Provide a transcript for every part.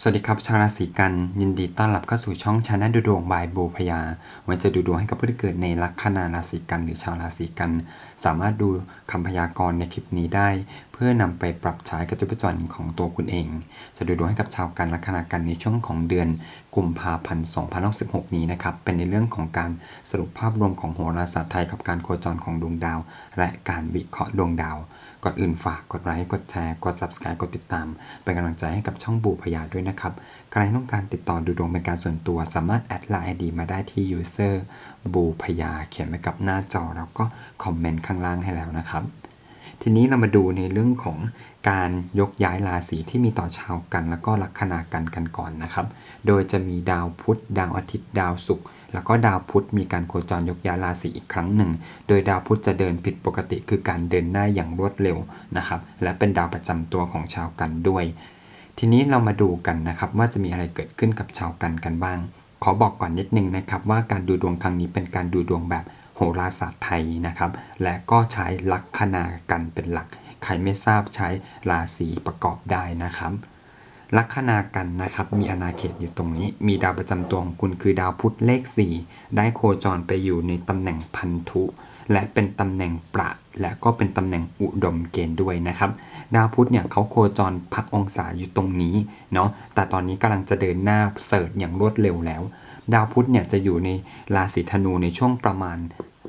สวัสดีครับชาวราศีกันยินดีต้อนรับเข้าสู่ช่องชาแนลดูดวงบายบูพยาวันจะดูดวงให้กับผู้ที่เกิดในลัคนาราศีกันหรือชาวราศีกัน สามารถดูคำพยากรณ์ในคลิปนี้ได้ เพื่อนำไปปรับใช้กับจุดประจรของตัวคุณเอง จะดูดวงให้กับชาวกันลัคนากันในช่วงของเดือนกุมภาพันธ์2066นี้นะครับเป็นในเรื่องของการสรุปภาพรวมของโหราศาสตร์ไทยกับการโคจรของดวงดาว และการวิเคราะห์ดวงดาว ก่อนอื่นฝากกดไลค์ กดแชร์ กด subscribe กดติดตาม เป็นกำลังใจให้กับช่องบูพยาด้วยนะครับ ใครต้องการติดต่อดูดวงเป็นการส่วนตัว สามารถแอดไลน์ ID มาได้ที่ user บูพยา เขียนไว้กับหน้าจอ แล้วก็คอมเมนต์ข้างล่างให้แล้วนะครับ ทีนี้เรามาดูในเรื่องของการยกย้ายราศีที่มีต่อชาวกัน แล้วก็ลัคนากันกันก่อนนะครับ โดยจะมีดาวพุธ ดาวอาทิตย์ ดาวศุกร์ แล้วก็ดาวพุธมีการโคจรยกย้ายราศีอีกครั้งหนึ่ง โดยดาวพุธจะเดินผิดปกติคือการเดินหน้าอย่างรวดเร็วนะครับ และเป็นดาวประจำตัวของชาวกันด้วย ทีนี้เรามาดูกันนะครับว่าจะมีอะไรเกิดขึ้นกับชาวกันกันบ้าง ขอบอกก่อนนิดนึงนะครับว่าการดูดวงครั้งนี้เป็นการดูดวงแบบโหราศาสตร์ไทยนะครับ และก็ใช้ลัคนากันเป็นหลัก ใครไม่ทราบใช้ราศีประกอบได้นะครับ ลัคนากันนะครับ มีอาณาเขตอยู่ตรงนี้ มีดาวประจำตัวของคุณคือดาวพุธเลข 4 ได้โคจรไปอยู่ในตำแหน่งพันธุ และเป็นตำแหน่งประและก็เป็นตำแหน่งอุดมเกณฑ์ด้วยนะครับ ดาวพุธเนี่ยเขาโคจรพักองศาอยู่ตรงนี้เนาะแต่ตอนนี้กำลังจะเดินหน้าเสิร์ชอย่างรวดเร็วแล้ว ดาวพุธเนี่ยจะอยู่ในราศีธนูในช่วงประมาณ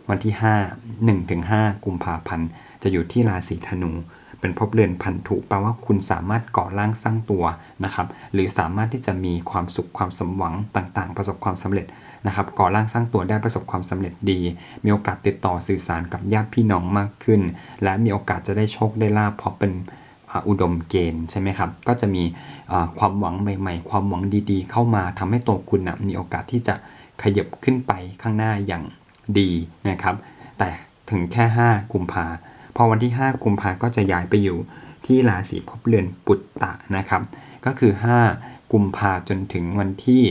วันที่ 5 1-5 กุมภาพันธ์ จะอยู่ที่ราศีธนู เป็นภพเรือนพันธุแปลว่าคุณสามารถก่อร่างสร้างตัวนะครับ หรือสามารถที่จะมีความสุขความสมหวังต่างๆ ประสบความสำเร็จนะครับก่อร่างสร้างตัวได้ประสบความสำเร็จดี มีโอกาสติดต่อสื่อสารกับญาติพี่น้องมากขึ้น และมีโอกาสจะได้โชคได้ลาภเพราะเป็นอุดมเกณฑ์ใช่ไหมครับ ก็จะมีความหวังใหม่ ๆ ความหวังดีๆ เข้ามาทำให้ตัวคุณนะมีโอกาสที่จะขยับขึ้นไปข้างหน้าอย่างดีนะครับ แต่ถึงแค่ 5 กุมภาพ อวันที่ 5 กุมภาก็จะย้ายไปอยู่ที่ราศีภพเรือนปุตตะนะครับ ก็คือ 5 กุมภาจนถึงวันที่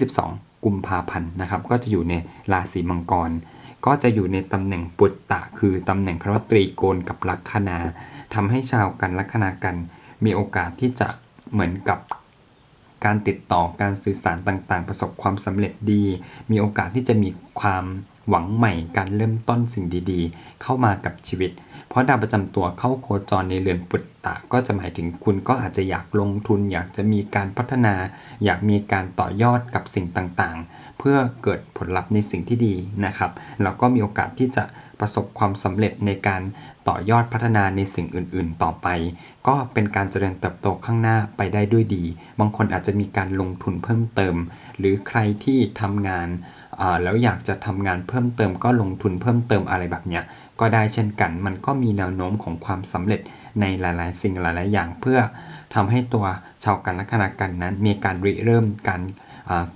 22 กุมภาพันธ์นะครับ ก็จะอยู่ในราศีมังกร ก็จะอยู่ในตำแหน่งปุตตะ คือตำแหน่งครวตรีโกณกับลัคนาทำให้ชาวกันลัคนากัน มีโอกาสที่จะเหมือนกับการติดต่อการสื่อสารต่างๆ ประสบความสำเร็จดี มีโอกาสที่จะมีความ หวังใหม่การเริ่มต้นสิ่งดีๆ เข้ามากับชีวิต เพราะดาวประจำตัวเข้าโคจรในเรือนปุตตะก็จะหมายถึงคุณก็อาจจะอยากลงทุน อยากจะมีการพัฒนา อยากมีการต่อยอดกับสิ่งต่างๆ เพื่อเกิดผลลัพธ์ในสิ่งที่ดีนะครับแล้วก็มีโอกาสที่จะประสบความสำเร็จในการต่อยอดพัฒนาในสิ่งอื่น ๆ ต่อไป ก็เป็นการเจริญเติบโตข้างหน้าไปได้ด้วยดี บางคนอาจจะมีการลงทุนเพิ่มเติม หรือใครที่ทำงาน แล้วอยากจะทำงานเพิ่มเติมก็ลงทุนเพิ่มเติมอะไรแบบเนี้ยก็ได้เช่นกัน มันก็มีแนวโน้มของความสำเร็จในหลายๆ สิ่งหลายๆ อย่างเพื่อทำให้ตัวชาวกันลัคนากันนั้น มีการริเริ่มการ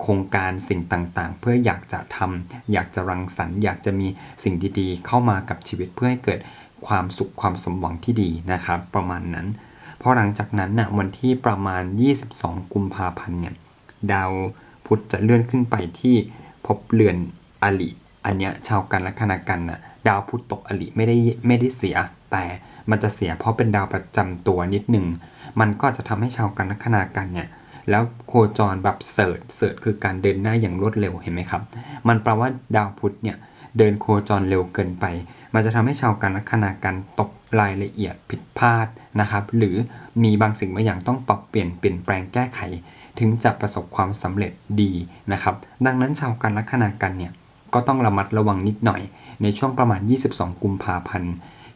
โครงการสิ่งต่างๆ เพื่ออยากจะทำอยากจะรังสรรค์อยากจะมีสิ่งดีๆ เข้ามากับชีวิตเพื่อให้เกิดความสุขความสมหวังที่ดีนะครับ ประมาณนั้นพอหลังจากนั้นนะวันที่ประมาณ 22 กุมภาพันธ์เนี่ยดาวพุธจะเลื่อนขึ้นไปที่ ภพเรือนอลิอันเนี้ยชาวกันและคณากันน่ะดาวพุธตกอลิไม่ได้ไม่ได้เสีย แต่มันจะเสียเพราะเป็นดาวประจำตัวนิดหนึ่งมันก็จะทำให้ชาวกันและคณากันเนี่ยแล้วโคจรแบบเสิร์ชเสิร์ชคือการเดินหน้าอย่างรวดเร็วเห็นไหมครับ มันแปลว่าดาวพุธเนี่ยเดินโคจรเร็วเกินไป มันจะทำให้ชาวกันและคณากันตกรายละเอียดผิดพลาดนะครับ หรือมีบางสิ่งบางอย่างต้องปรับเปลี่ยนเปลี่ยนแปลงแก้ไข ถึงจะประสบความสำเร็จดีนะครับ ดังนั้นชาวกันลัคนากันเนี่ยก็ต้องระมัดระวังนิดหน่อย ในช่วงประมาณ 22 กุมภาพันธ์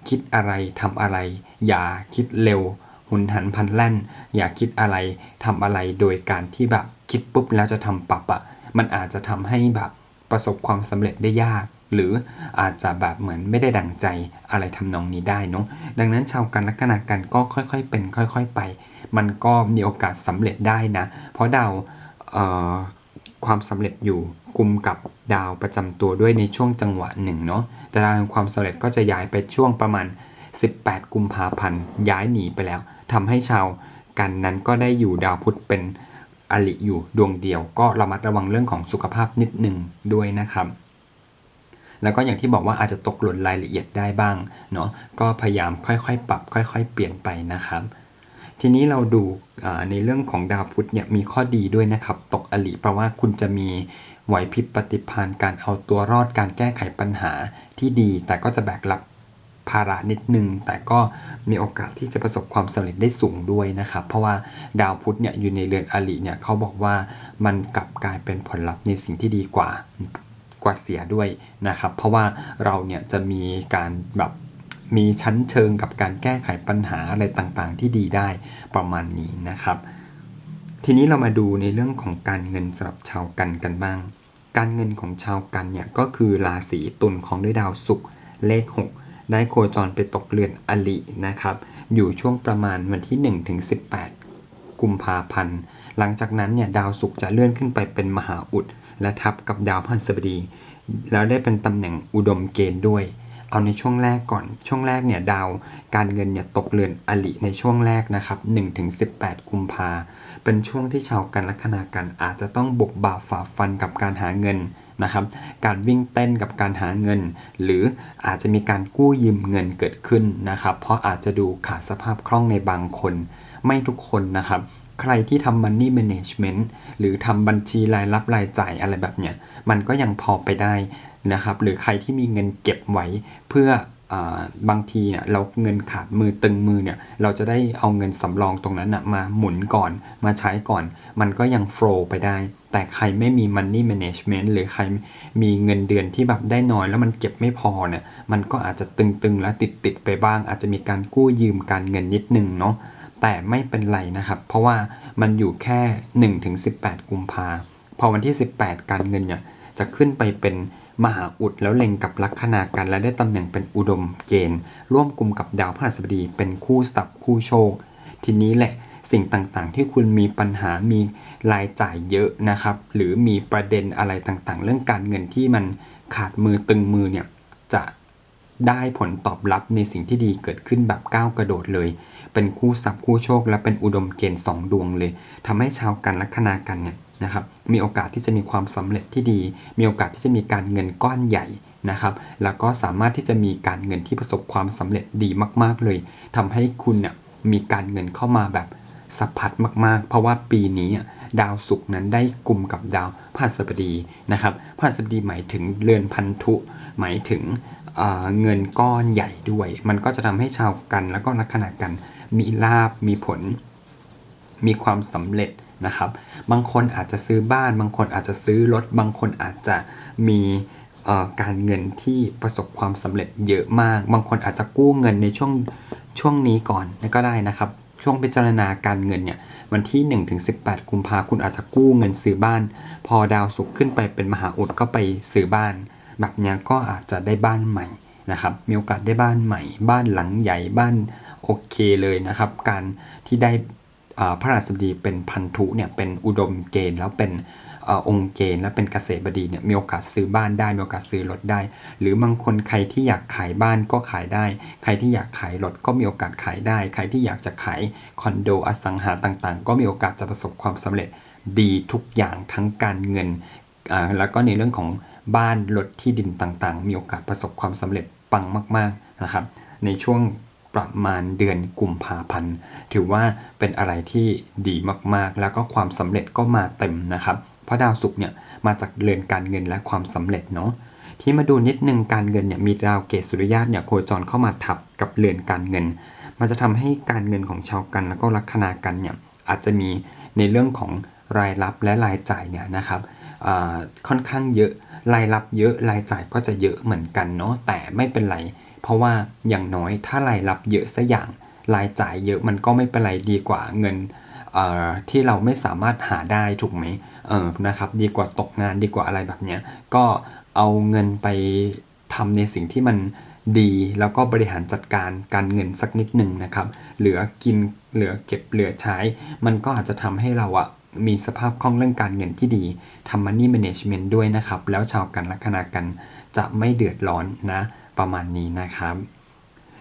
คิดอะไรทำอะไร อย่าคิดเร็ว หุนหันพันแล่น อย่าคิดอะไรทำอะไรโดยการที่แบบคิดปุ๊บแล้วจะทำปับอะมันอาจจะทำให้แบบประสบความสำเร็จได้ยาก หรืออาจจะแบบเหมือนไม่ได้ดังใจอะไรทำนองนี้ได้เนาะดังนั้นชาวกันลัคนากันก็ค่อยๆเป็น ค่อย ๆ ไป มันก็มีโอกาสสำเร็จได้นะ เพราะดาวความสำเร็จอยู่กลุ่มกับดาวประจำตัวด้วยในช่วงจังหวะหนึ่งเนาะแต่ดาวแห่งความสำเร็จก็จะย้ายไปช่วงประมาณ 18 กุมภาพันธ์ย้ายหนีไปแล้วทำให้ชาวกันนั้นก็ได้อยู่ดาวพุธเป็นอลิอยู่ดวงเดียว ก็ระมัดระวังเรื่องของสุขภาพนิดหนึ่งด้วยนะครับแล้วก็อย่างที่บอกว่าอาจจะตกหล่นรายละเอียดได้บ้างเนาะก็พยายามค่อยๆ ปรับ ค่อย ๆ เปลี่ยนไปนะครับ ทีนี้เราดูในเรื่องของดาวพุธเนี่ยมีข้อดีด้วยนะครับ ตกอลิเพราะว่าคุณจะมีไหวพริบปฏิภาณการเอาตัวรอดการแก้ไขปัญหาที่ดี แต่ก็จะแบกรับภาระนิดนึง แต่ก็มีโอกาสที่จะประสบความสำเร็จได้สูงด้วยนะครับ เพราะว่าดาวพุธเนี่ยอยู่ในเรือนอลิเนี่ยเขาบอกว่ามันกลับกลายเป็นผลลัพธ์ในสิ่งที่ดีกว่ากว่าเสียด้วยนะครับ เพราะว่าเราเนี่ยจะมีการแบบ มีชั้นเชิงกับการแก้ไขปัญหาอะไรต่างๆ ที่ดีได้ประมาณนี้นะครับ ทีนี้เรามาดูในเรื่องของการเงินสำหรับชาวกันกันบ้าง การเงินของชาวกันเนี่ยก็คือราศีตุลของด้วยดาวศุกร์เลข 6 ได้โคจรไปตกเรือนอลินะครับ อยู่ช่วงประมาณวันที่ 1 ถึง 18 กุมภาพันธ์ หลังจากนั้นเนี่ยดาวศุกร์จะเลื่อนขึ้นไปเป็นมหาอุด และทับกับดาวพฤหัสบดี แล้วได้เป็นตำแหน่งอุดมเกณฑ์ด้วย เอาในช่วงแรกก่อน ช่วงแรกเนี่ยดาวการเงินเนี่ยตกเรือนอลิในช่วงแรกนะครับ1ถึง18 กุมภาเป็นช่วงที่ชาวกันลัคนากันอาจจะต้องบกบ่าฝ่าฟันกับการหาเงินนะครับ การวิ่งเต้นกับการหาเงิน หรืออาจจะมีการกู้ยืมเงินเกิดขึ้นนะครับ เพราะอาจจะดูขาดสภาพคล่องในบางคน ไม่ทุกคนนะครับ ใครที่ทำ money management หรือทำบัญชีรายรับรายจ่ายอะไรแบบเนี้ย มันก็ยังพอไปได้ นะครับ หรือใครที่มีเงินเก็บไว้เพื่อบางทีเนี่ยเราเงินขาดมือตึงมือเนี่ยเราจะได้เอาเงินสำรองตรงนั้นนะมาหมุนก่อนมาใช้ก่อน มันก็ยังโฟลว์ไปได้ แต่ใครไม่มี money management หรือใครมีเงินเดือนที่แบบได้น้อย แล้วมันเก็บไม่พอเนี่ยมันก็อาจจะตึงๆ และติดๆไปบ้าง อาจจะมีการกู้ยืมการเงินนิดนึงเนาะแต่ไม่เป็นไรนะครับ เพราะว่ามันอยู่แค่1ถึง18 กุมภาพอวันที่ 18 การเงินเนี่ยจะขึ้นไปเป็น มหาอุดแล้วเล็งกับลัคนากันและได้ตำแหน่งเป็นอุดมเกณฑ์ ร่วมกลุ่มกับดาวพฤหัสบดีเป็นคู่สับคู่โชค ทีนี้แหละสิ่งต่างๆ ที่คุณมีปัญหามีรายจ่ายเยอะนะครับ หรือมีประเด็นอะไรต่างๆ เรื่องการเงินที่มันขาดมือตึงมือเนี่ยจะได้ผลตอบรับในสิ่งที่ดีเกิดขึ้นแบบก้าวกระโดดเลย เป็นคู่ทรัพย์คู่โชค และเป็นอุดมเกณฑ์สองดวงเลยทำให้ชาวกันลัคนากันเนี่ย นะครับมีโอกาสที่จะมีความสำเร็จที่ดี มีโอกาสที่จะมีการเงินก้อนใหญ่นะครับ แล้วก็สามารถที่จะมีการเงินที่ประสบความสำเร็จดีมาก ๆ เลยทำให้คุณเนี่ยมีการเงินเข้ามาแบบสะพัดมากๆ เพราะว่าปีนี้ดาวศุกร์นั้นได้กลุ่มกับดาวพฤหัสบดีนะครับพฤหัสบดีหมายถึงเรือนพันธุ หมายถึงเเงินก้อนใหญ่ด้วย มันก็จะทำให้ชาวกันแล้วก็ลัคนากันมีลาบมีผล มีความสำเร็จ นะครับ บางคนอาจจะซื้อบ้าน บางคนอาจจะซื้อรถ บางคนอาจจะมีการเงินที่ประสบความสำเร็จเยอะมาก บางคนอาจจะกู้เงินในช่วงช่วงนี้ก่อนก็ได้นะครับ ช่วงพิจารณาการเงินเนี่ยวันที่1ถึง18 กุมภาคุณอาจจะกู้เงินซื้อบ้าน พอดาวศุกขึ้นไปเป็นมหาอุดก็ไปซื้อบ้าน แบบนี้ก็อาจจะได้บ้านใหม่นะครับ มีโอกาสได้บ้านใหม่ บ้านหลังใหญ่บ้านโอเคเลยนะครับ การที่ได้ พระราชบดีเป็นพันธุเนี่ยเป็นอุดมเกณฑ์แล้วเป็นอองค์เกณฑ์และเป็นเกษตรบดีเนี่ยมีโอกาสซื้อบ้านได้มีโอกาสซื้อรถได้ หรือบางคนใครที่อยากขายบ้านก็ขายได้ ใครที่อยากขายรถก็มีโอกาสขายได้ ใครที่อยากจะขายคอนโดอสังหาต่างๆ ก็มีโอกาสจะประสบความสำเร็จดีทุกอย่างทั้งการเงินแล้วก็ในเรื่องของบ้านรถที่ดินต่างๆ มีโอกาสประสบความสำเร็จปังมากๆนะครับในช่วง ประมาณเดือนกุมภาพันธ์ ถือว่าเป็นอะไรที่ดีมากๆ แล้วก็ความสำเร็จก็มาเต็มนะครับ เพราะดาวศุกร์เนี่ยมาจากเรือนการเงินและความสำเร็จเนาะที่มาดูนิดนึงการเงินเนี่ยมีดาวเกตสุริยะเนี่ยโคจรเข้ามาทับกับเรือนการเงิน มันจะทำให้การเงินของชาวกันแล้วก็ลัคนากันเนี่ยอาจจะมีในเรื่องของรายรับและรายจ่ายเนี่ยนะครับค่อนข้างเยอะรายรับเยอะรายจ่ายก็จะเยอะเหมือนกันเนาะแต่ไม่เป็นไร เพราะว่าอย่างน้อยถ้ารายรับเยอะสัอย่าง รายจ่ายเยอะมันก็ไม่เป็นไรดีกว่าเงินเอ่อที่เราไม่สามารถหาได้ถูกไหมเออนะครับ ดีกว่าตกงานดีกว่าอะไรแบบเนี้ยก็เอาเงินไปทำในสิ่งที่มันดีแล้วก็บริหารจัดการการเงินสักนิดหนึ่งนะครับ เหลือกินเหลือเก็บเหลือใช้ มันก็อาจจะทำให้เราอะมีสภาพคล่องเรื่องการเงินที่ดีทำ money management ด้วยนะครับ แล้วชาวกันลัคนากันจะไม่เดือดร้อนนะ ประมาณนี้นะครับ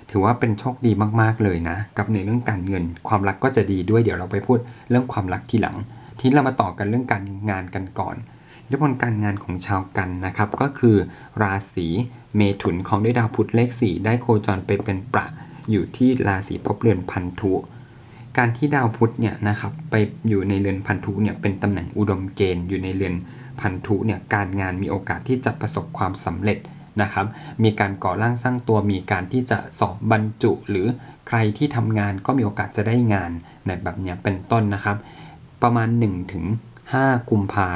ถือว่าเป็นโชคดีมากๆเลยนะ กับในเรื่องการเงิน ความรักก็จะดีด้วยเดี๋ยวเราไปพูดเรื่องความรักทีหลัง ทีนี้เรามาต่อกันเรื่องการงานกันก่อนอิทธิพลการงานของชาวกันนะครับ ก็คือราศีเมถุนของด้วยดาวพุธเลข4ได้โคจรไปเป็นประอยู่ที่ราศีภพเรือนพันธุการที่ดาวพุธเนี่ยนะครับไปอยู่ในเรือนพันธุเนี่ยเป็นตำแหน่งอุดมเกณฑ์อยู่ในเรือนพันธุเนี่ยการงานมีโอกาสที่จะประสบความสำเร็จ นะครับมีการก่อร่างสร้างตัวมีการที่จะสอบบรรจุ หรือใครที่ทำงานก็มีโอกาสจะได้งานในแบบเนี้ยเป็นต้นนะครับ ประมาณ1-5ถึง5กุมภา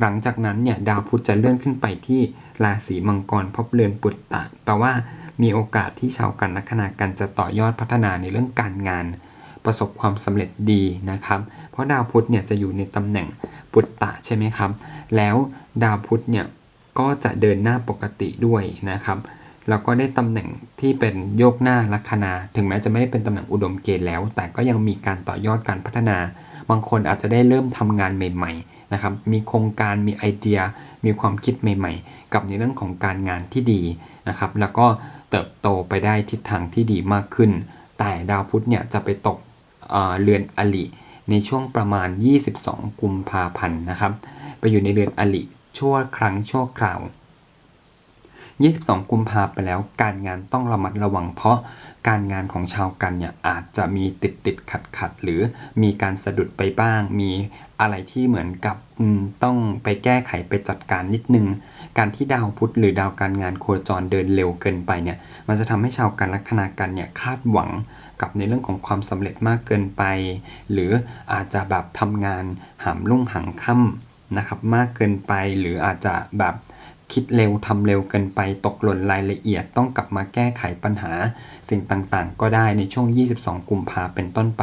หลังจากนั้นเนี่ยดาวพุธจะเลื่อนขึ้นไปที่ราศีมังกรพบเรือนปุตตะแปลว่ามีโอกาสที่ชาวกันลัคนากันจะต่อยอดพัฒนาในเรื่องการงาน ประสบความสำเร็จดีนะครับ เพราะดาวพุธเนี่ยจะอยู่ในตำแหน่งปุตตะใช่ไหมครับ แล้วดาวพุธเนี่ย ก็จะเดินหน้าปกติด้วยนะครับแล้วก็ได้ตำแหน่งที่เป็นโยกหน้าลัคนา ถึงแม้จะไม่ได้เป็นตำแหน่งอุดมเกณฑ์แล้ว แต่ก็ยังมีการต่อยอดการพัฒนา บางคนอาจจะได้เริ่มทำงานใหม่ๆนะครับ มีโครงการ มีไอเดีย มีความคิดใหม่ๆ กับในเรื่องของการงานที่ดีนะครับ แล้วก็เติบโตไปได้ทิศทางที่ดีมากขึ้น แต่ดาวพุธเนี่ยจะไปตกเเรือนอลิในช่วงประมาณ 22 กุมภาพันธ์นะครับ ไปอยู่ในเรือนอลิ ชั่วครั้งชั่วคราว 22 กุมภาไปแล้วการงานต้องระมัดระวังเพราะการงานของชาวกันเนี่ยอาจจะมีติดติดขัดขัดหรือมีการสะดุดไปบ้าง มีอะไรที่เหมือนกับต้องไปแก้ไขไปจัดการนิดนึง การที่ดาวพุธหรือดาวการงานโคจรเดินเร็วเกินไปเนี่ยมันจะทำให้ชาวกันลัคนากันเนี่ยคาดหวังกับในเรื่องของความสำเร็จมากเกินไป หรืออาจจะแบบทำงานหามรุ่งหางค่ำ นะครับมากเกินไปหรืออาจจะแบบคิดเร็วทำเร็วเกินไปตกหล่นรายละเอียดต้องกลับมาแก้ไขปัญหาสิ่งต่างๆ ก็ได้ในช่วง 22 กุมภาเป็นต้นไป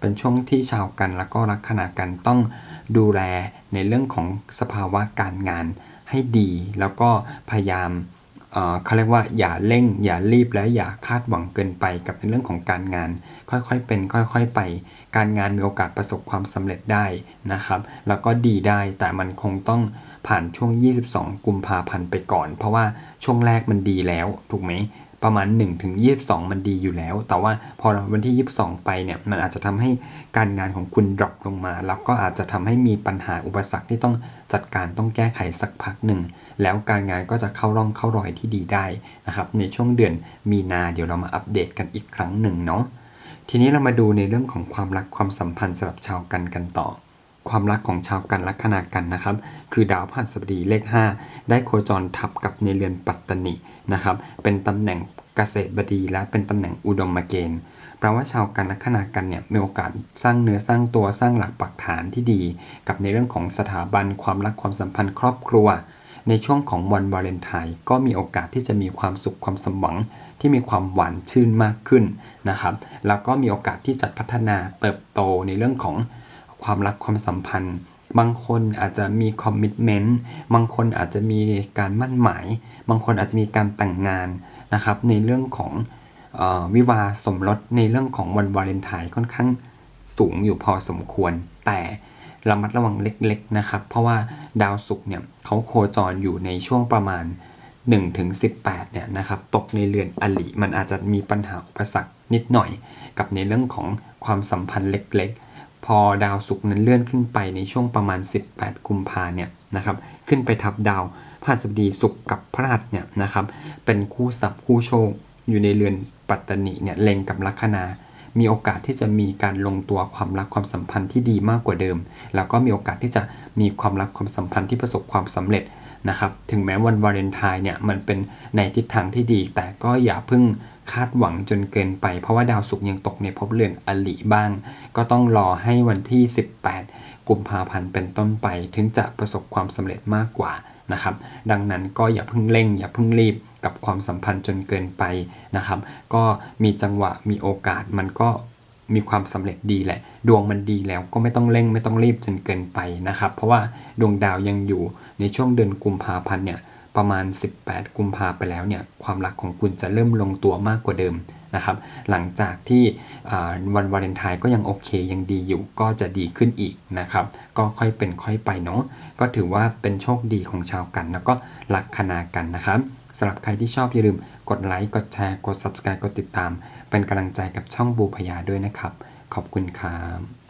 เป็นช่วงที่ชาวกันแล้วก็ลัคนากันต้องดูแลในเรื่องของสภาวะการงานให้ดี แล้วก็พยายามเเขาเรียกว่าอย่าเร่งอย่ารีบและอย่าคาดหวังเกินไปกับในเรื่องของการงาน ค่อยๆเป็น ค่อยๆไป การงานมีโอกาสประสบความสำเร็จได้นะครับ แล้วก็ดีได้แต่มันคงต้องผ่านช่วง 22 กุมภาพันธ์ไปก่อน เพราะว่าช่วงแรกมันดีแล้วถูกไหมประมาณ1ถึง22 มันดีอยู่แล้ว แต่ว่าพอวันที่ 22 ไปเนี่ย มันอาจจะทำให้การงานของคุณดรอปลงมา แล้วก็อาจจะทำให้มีปัญหาอุปสรรคที่ต้องจัดการต้องแก้ไขสักพักหนึ่ง แล้วการงานก็จะเข้าร่องเข้ารอยที่ดีได้นะครับ ในช่วงเดือนมีนาเดี๋ยวเรามาอัปเดตกันอีกครั้งหนึ่งเนาะ ทีนี้เรามาดูในเรื่องของความรักความสัมพันธ์สำหรับชาวกันกันต่อ ความรักของชาวกันลัคนากันนะครับ คือดาวพฤหัสบดีเลข 5 ได้โคจรทับกับในเรือนปัตตนินะครับ เป็นตำแหน่งเกษตรบดีและเป็นตำแหน่งอุดมเกณฑ์แปลว่าชาวกันลัคนากันเนี่ยมีโอกาสสร้างเนื้อสร้างตัวสร้างหลักปักฐานที่ดี กับในเรื่องของสถาบันความรักความสัมพันธ์ครอบครัว ในช่วงของวันวาเลนไทน์ก็มีโอกาสที่จะมีความสุขความสมหวังที่มีความหวานชื่นมากขึ้นนะครับ แล้วก็มีโอกาสที่จะพัฒนาเติบโตในเรื่องของความรักความสัมพันธ์ บางคนอาจจะมีคอมมิชเมนต์บางคนอาจจะมีการมั่นหมาย บางคนอาจจะมีการแต่งงานนะครับในเรื่องของออวิวาสมรสในเรื่องของวันวาเลนไทน์ค่อนข้างสูงอยู่พอสมควร แต่ ระมัดระวังเล็กๆนะครับ เพราะว่าดาวศุกร์เนี่ยเขาโคจรอยู่ในช่วงประมาณ1ถึง18เนี่ยนะครับตกในเรือนอลิมันอาจจะมีปัญหาอุปสรรคนิดหน่อย กับในเรื่องของความสัมพันธ์เล็กๆ พอดาวศุกร์นั้นเลื่อนขึ้นไปในช่วงประมาณ 18 กุมภาเนี่ยนะครับขึ้นไปทับดาวพฤหัสบดีศุกร์กับพระหัสเนี่ยนะครับเป็นคู่สับคู่โชคอยู่ในเรือนปัตตนิเนี่ยเล็งกับลัคนา มีโอกาสที่จะมีการลงตัวความรักความสัมพันธ์ที่ดีมากกว่าเดิม แล้วก็มีโอกาสที่จะมีความรักความสัมพันธ์ที่ประสบความสำเร็จนะครับ ถึงแม้วันวาเลนไทน์เนี่ยมันเป็นในทิศทางที่ดี แต่ก็อย่าเพิ่งคาดหวังจนเกินไป เพราะว่าดาวศุกร์ยังตกในภพเรือนอลิบ้าง ก็ต้องรอให้วันที่ 18 กุมภาพันธ์เป็นต้นไป ถึงจะประสบความสำเร็จมากกว่า นะครับ ดังนั้นก็อย่าเพิ่งเร่ง อย่าเพิ่งรีบกับความสัมพันธ์จนเกินไปนะครับ ก็มีจังหวะมีโอกาสมันก็มีความสำเร็จดีแหละ ดวงมันดีแล้วก็ไม่ต้องเร่งไม่ต้องรีบจนเกินไปนะครับ เพราะว่าดวงดาวยังอยู่ในช่วงเดือนกุมภาพันธ์เนี่ยประมาณ 18 กุมภาไปแล้วเนี่ยความรักของคุณจะเริ่มลงตัวมากกว่าเดิม นะครับหลังจากที่วันวาเลนไทน์ก็ยังโอเคยังดีอยู่ก็จะดีขึ้นอีกนะครับก็ค่อยเป็นค่อยไปเนาะก็ถือว่าเป็นโชคดีของชาวกัน แล้วก็ลัคนากันนะครับสำหรับใครที่ชอบอย่าลืมกดไลค์กดแชร์กด subscribe กดติดตาม เป็นกำลังใจกับช่องบูพยาด้วยนะครับ ขอบคุณครับ